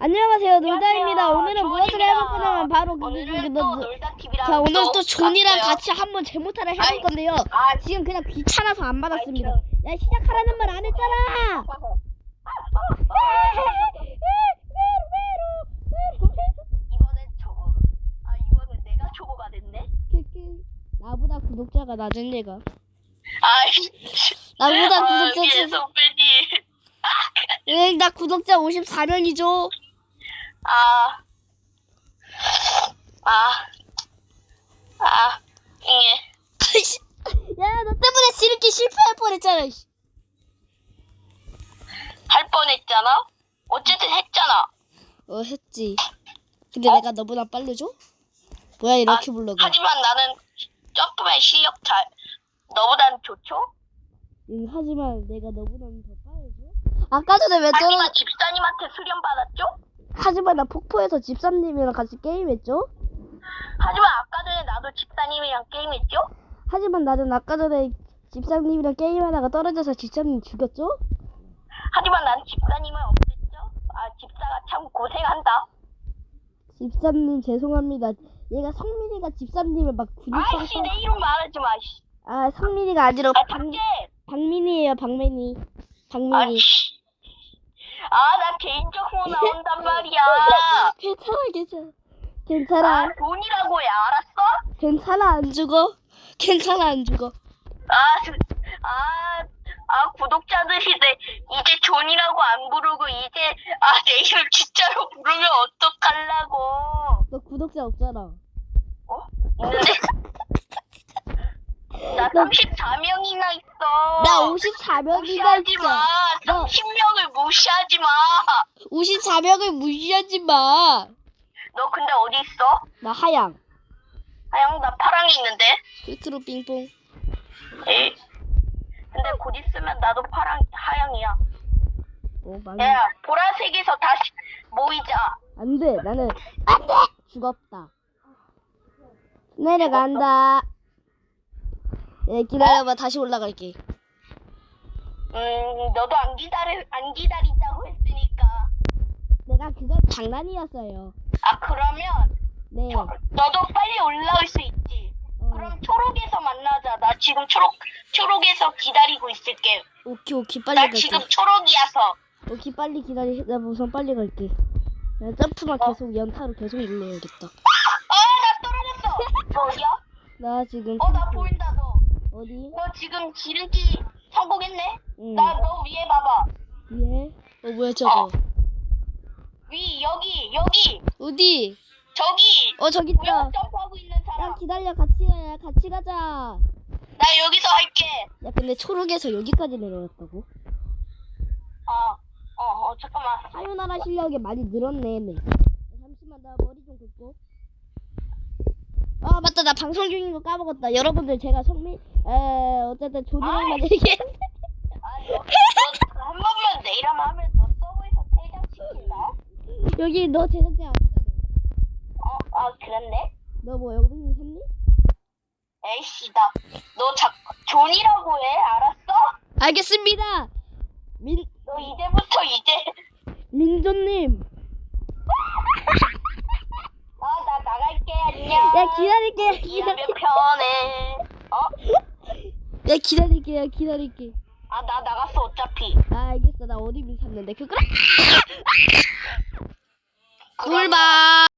안녕하세요 놀다입니다. 오늘은 무엇을. 해볼 거냐면 바로 그, 그, 그, 오늘은 그, 또 그, 놀다 TV랑 자 오늘 또 존이랑. 같이 한번 제모타를 해볼 건데요. 아, 지금 그냥 귀찮아서 안 받았습니다. 야 시작하라는 말 안 했잖아. 아. 나보다 구독자가 낮은. 아이. 나보다 아, 구독자. 응, 나 구독자 54명이죠. 아. 아. 아. 예. 야, 너 때문에 지름길 실패할 뻔했잖아. 이씨. 할 뻔했잖아. 어쨌든 했잖아. 어, 했지. 근데 내가 너보다 빠르죠? 뭐야 이렇게 아, 불러가? 하지만 나는 점프맨 실력 잘. 너보단 좋죠? 응, 하지만 내가 너보다는 더 빠르죠? 아까 전에 왜 떨어? 하지만 집사님한테 수련 받았죠? 하지만 나 폭포에서 집사님이랑 같이 게임했죠? 하지만 아까 전에 나도 집사님이랑 게임했죠? 하지만 나는 아까 전에 집사님이랑 게임하다가 떨어져서 집사님 죽였죠? 하지만 난 집사님은 없앴죠? 아, 집사가 참 고생한다. 집사님 죄송합니다. 얘가 성민이가 집사님을 막 아이씨, 내 이름 말하지 마, 씨. 아 성민이가 아니라 아, 박. 박민이에요 박민이 박민이 아이씨. 아, 나 개인적으로 나온단 말이야. 괜찮아 괜찮아 아, 괜찮아 돈이라고 해, 알았어? 괜찮아 안 죽어 괜찮아 안 죽어 아, 그- 아, 아, 구독자들이 내, 이제 존이라고 안 부르고, 이제, 아, 내 이름 진짜로 부르면 어떡하려고. 너 구독자 없잖아 어? 있는데? 나 34명이나 있어. 나 54명이나 무시하지 있어 마. 너- 30명을 무시하지 마. 54명을 무시하지 마나 너 근데 어디 있어? 하양 하영 나 파랑이 있는데. 끝으로 빙봉 에이. 근데 곧 있으면 나도 파랑 하양이야. 어 많이 야 보라색에서 다시 모이자. 안 돼 나는 안 돼 죽었다 내려간다 예 기다려봐 다시 올라갈게 음 너도 안 기다리 안 기다린다고 했으니까. 내가 그건 장난이었어요 아 그러면 네 초, 너도 빨리 올라올 수 있지. 어, 그럼 초록에서 만나자. 나 지금 초록 초록에서 기다리고 있을게. 오케이 오케이 빨리 나 갈게 지금 초록이라서. 오케이 빨리 기다리 나 우선 빨리 갈게 나 점프만 어. 계속 연타로 계속 눌러야겠다 아 나 떨어졌어. 너 어디야? 나 지금 어 나 보인다 너. 어디 너 지금 지름길 성공했네? 응 나 너 위에 봐봐. 위에 어 뭐야 저거 어. 위 여기 여기 어디 저기 어 저기 보여 있다 점프하고 있는 야 사람. 기다려 같이 가야 같이 가자 나 여기서 할게. 야 근데 초록에서 여기까지 내려왔다고 어. 어, 어 잠깐만. 사요나라 실력이 많이 늘었네 네. 잠시만 나 머리 좀 긁고 아 맞다 나 방송 중인 거 까먹었다 여러분들 제가 성민 에 어쨌든 조디랑만 얘기했 아, 한 번만 내일 한번 하면 너 서버에서 퇴장시킨다. 여기 너 제작자 어, 아 그랬네? 너뭐 여기서 샀니? 에이씨 나너 자, 존이라고 해 알았어? 알겠습니다 민 너 이제부터 이제 민조님 아 나 나갈게 안녕. 야 기다릴게 일하면 기다릴게 편해. 어? 야 기다릴게 기다릴게 아 나 나갔어 어차피. 아 알겠어 나 어디 민 샀는데 그거 그러면 꿀바